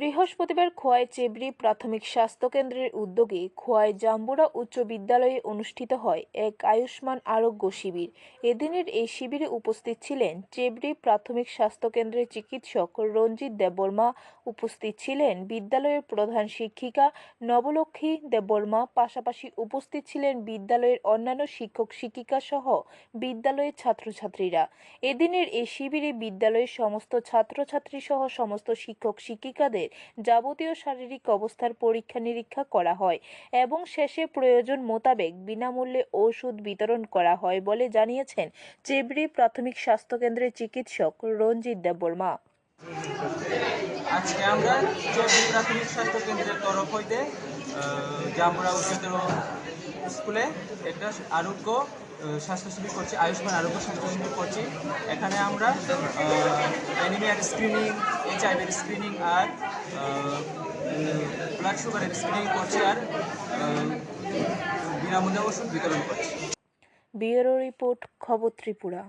বৃহস্পতিবার খোয়াই চেবরি প্রাথমিক স্বাস্থ্যকেন্দ্রের উদ্যোগে খোয়াই জাম্বুরা উচ্চ বিদ্যালয়ে অনুষ্ঠিত হয় এক আয়ুষ্মান আরোগ্য শিবির। এদিনের এই শিবিরে উপস্থিত ছিলেন চেবরি প্রাথমিক স্বাস্থ্যকেন্দ্রের চিকিৎসক রঞ্জিত দেববর্মা, উপস্থিত ছিলেন বিদ্যালয়ের প্রধান শিক্ষিকা নবলক্ষ্মী দেববর্মা, পাশাপাশি উপস্থিত ছিলেন বিদ্যালয়ের অন্যান্য শিক্ষক শিক্ষিকা সহ বিদ্যালয়ের ছাত্রছাত্রীরা। এদিনের এই শিবিরে বিদ্যালয়ের সমস্ত ছাত্রছাত্রী সহ সমস্ত শিক্ষক শিক্ষিকাদের যাবতীয় শারীরিক অবস্থার পরীক্ষা নিরীক্ষা করা হয় এবং শেষে প্রয়োজন মোতাবেক বিনামূল্যে ওষুধ বিতরণ করা হয় বলে জানিয়েছেন চেবরি প্রাথমিক স্বাস্থ্যকেন্দ্রের চিকিৎসক রঞ্জিত দেববর্মা। আজকে আমরা চৌধুরী প্রাথমিক স্বাস্থ্য কেন্দ্রের তরফ হইতে জামুরা উচ্চতর স্কুলে একটা আরোগ্য স্বাস্থ্য শিবির করছি আয়ুষ্মান আরোগ্য স্বাস্থ্য শিবির করছি এখানে আমরা অ্যানিমিয়ার স্ক্রিনিং এইচআইভির স্ক্রিনিং আর ব্লাড সুগারের স্ক্রিনিং করছি আর বিনামূল্যে ওষুধ বিতরণ করছি। ব্যুরো রিপোর্ট, খবর ত্রিপুরা।